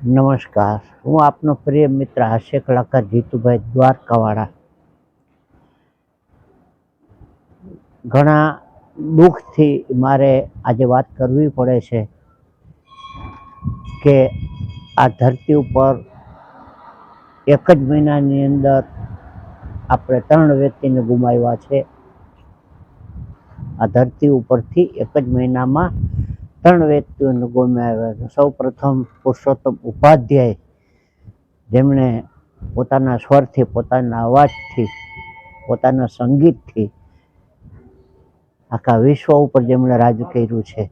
નમસ્કાર. હું આપનો પ્રિય મિત્ર હાસ્ય કલાકાર જીતુભાઈ દ્વારકાવાળા. ઘણા દુઃખથી મારે આજે વાત કરવી પડે છે કે આ ધરતી ઉપર એક જ મહિનાની અંદર આપણે ત્રણ વ્યક્તિને ગુમાવ્યા છે. આ ધરતી ઉપરથી એક જ મહિનામાં ત્રણ વ્યક્તિઓને ગુમાવ્યા છે. સૌ પ્રથમ પુરુષોત્તમ ઉપાધ્યાય જેમણે પોતાના સ્વરથી, પોતાના અવાજથી, પોતાના સંગીતથી આખા વિશ્વ ઉપર જેમણે રાજ કર્યું છે.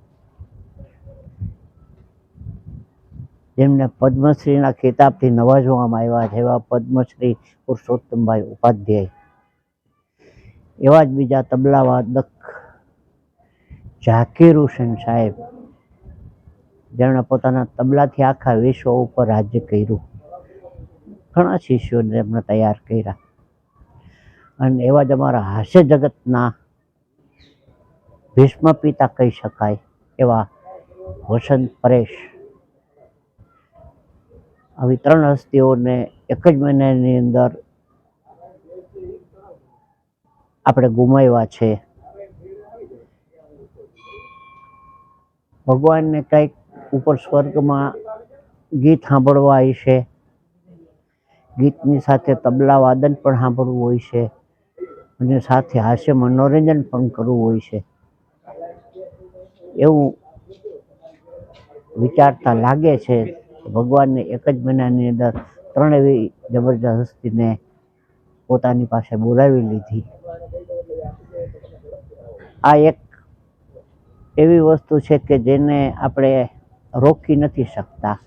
જેમને પદ્મશ્રીના ખિતાબથી નવાજવામાં આવ્યા છે એવા પદ્મશ્રી પુરુષોત્તમભાઈ ઉપાધ્યાય. એવા જ બીજા તબલા વાદક ઝાકીર હુસેન સાહેબ જેમણે પોતાના તબલાથી આખા વિશ્વ ઉપર રાજ્ય કર્યું. ઘણા શિષ્યોને એમણે તૈયાર કર્યા. અને એવા જ અમારા હાસ્ય જગતના ભીષ્મ પિતા કહી શકાય એવા વસંત પરેશ. આવી ત્રણ હસ્તીઓને એક જ મહિનાની અંદર આપણે ગુમાવ્યા છે. ભગવાનને કંઈક ઉપર સ્વર્ગમાં ગીત સાંભળવા હશે ગીતની સાથે તબલા વાદન પણ સાંભળવું હોય છે અને સાથે હાસ્ય મનોરંજન પણ કરવું હોય છે. એવું વિચારતા લાગે છે ભગવાનને એક જ મહિનાની અંદર ત્રણ એવી જબરજસ્ત હસ્તીને પોતાની પાસે બોલાવી લીધી. આ એક એવી વસ્તુ છે કે જેને આપણે રોકી નથી શકતા.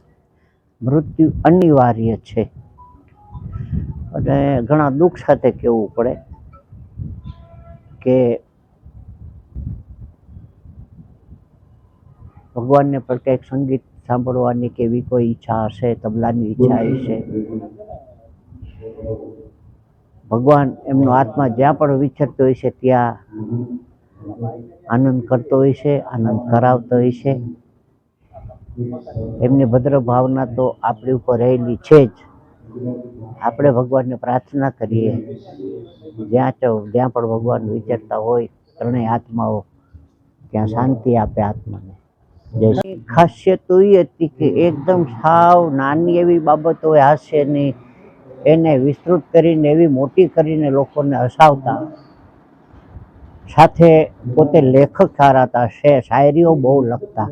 મૃત્યુ અનિવાર્ય છે. અને ઘણા દુઃખ સાથે કહેવું પડે કે ભગવાનને પણ કંઈક સંગીત સાંભળવાની કે એવી કોઈ ઈચ્છા હશે, તબલાની ઈચ્છા હશે? ભગવાન એમનો આત્મા જ્યાં પણ વિચરતો હોય છે, ત્યાં આનંદ કરતો હોય છે, આનંદ કરાવતો હોય છે. એમની ભદ્ર ભાવના તો આપણી ઉપર રહેલી છે જ. આપણે ભગવાનને પ્રાર્થના કરીએ. જ્યાં જ્યાં પણ ભગવાન વિચારતા હોય, ત્રણેય આત્માઓ ત્યાં શાંતિ આપે આત્માને. ખાસિયત તો એ હતી કે એકદમ સાવ નાની એવી બાબતો હાસ્યની એને વિસ્તૃત કરીને એવી મોટી કરીને લોકોને હસાવતા. સાથે પોતે લેખક સારા હતા, શે, શાયરીઓ બહુ લખતા.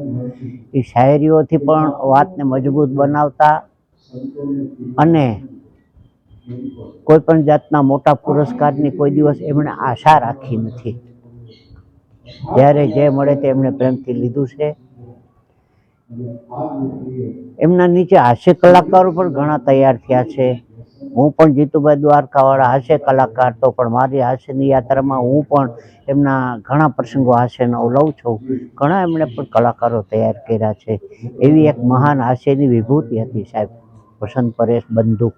એ શાયરીઓથી પણ વાતને મજબૂત બનાવતા અને કોઈ પણ જાતના મોટા પુરસ્કારની કોઈ દિવસ એમણે આશા રાખી નથી. જ્યારે જે મળે તે એમણે પ્રેમથી લીધું છે. એમના નીચે હાસ્ય કલાકારો પણ ઘણા તૈયાર થયા છે. હું પણ જીતુભાઈ દ્વારકાવાળા હાસ્ય કલાકાર તો પણ મારી હાસ્યની યાત્રામાં હું પણ એમના ઘણા પ્રસંગો હાસ્યનો લઉં છું. ઘણા એમણે પણ કલાકારો તૈયાર કર્યા છે. એવી એક મહાન હાસ્યની વિભૂતિ હતી સાહેબ, વસંત પરેશ બંધુ.